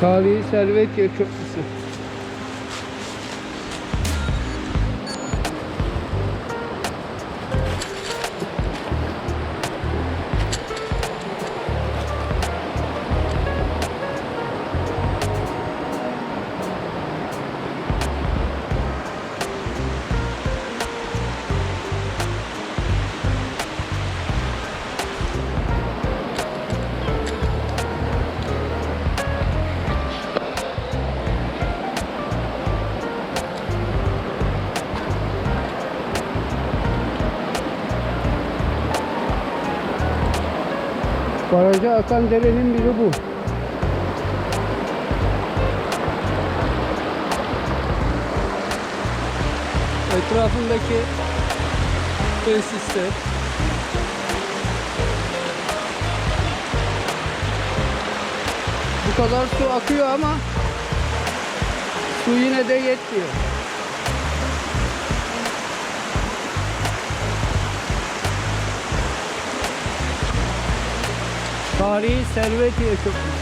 Tarihi Servetiye Köprüsü. Baraja akan derenin biri bu. Etrafındaki tesisler. Bu kadar su akıyor ama su yine de yetmiyor. Tarihi Servetiye Köprüsü.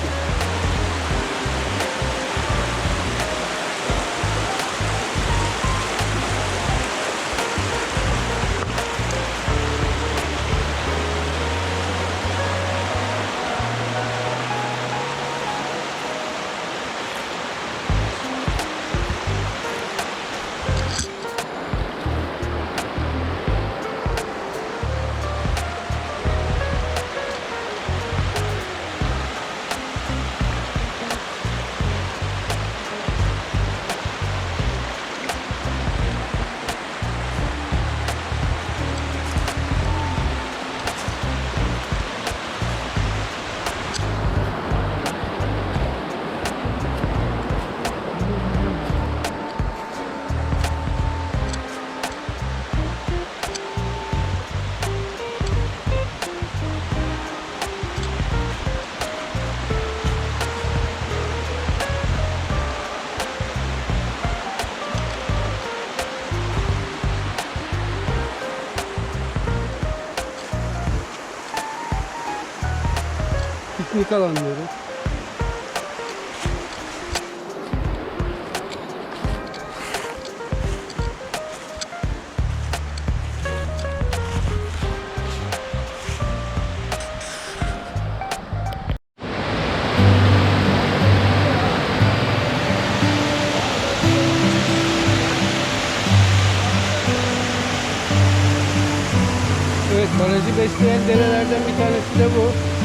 Piknik alanları. Evet, barajı besleyen derelerden bir tanesi de bu.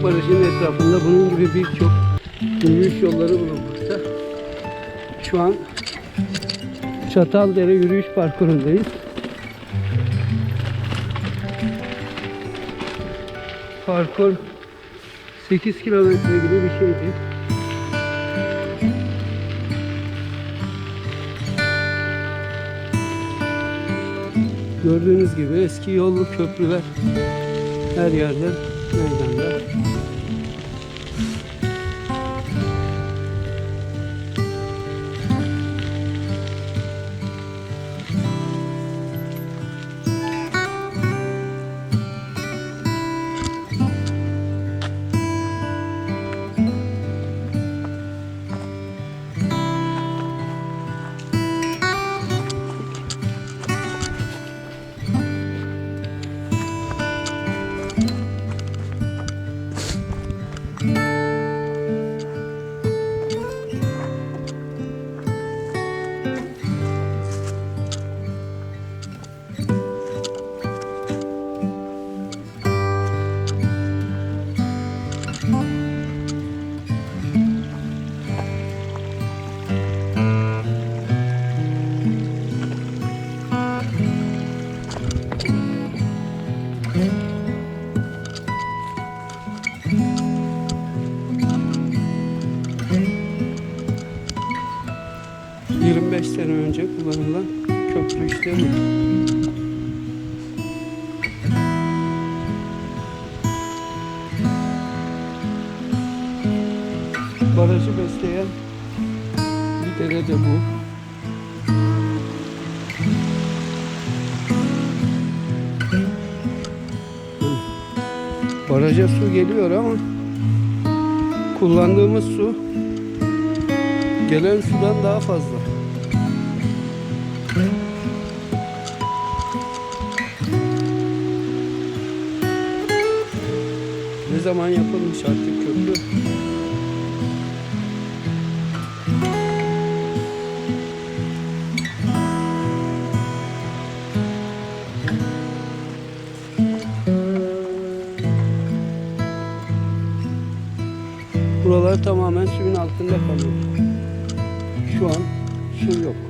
Yuvacık Barajı'nın etrafında bunun gibi birçok yürüyüş yolları bulunmakta. Şu an Çataldere yürüyüş parkurundayız. Parkur 8 kilometre gibi bir şeydi. Gördüğünüz gibi eski yollu köprüler her yerde meydanda. Kullanılan köprü işlemi. Barajı besleyen bir dere de bu. Baraja su geliyor ama kullandığımız su gelen sudan daha fazla. Ne zaman yapılmış artık köprü? Buralar tamamen suyun altında kalıyor. Şu an su yok.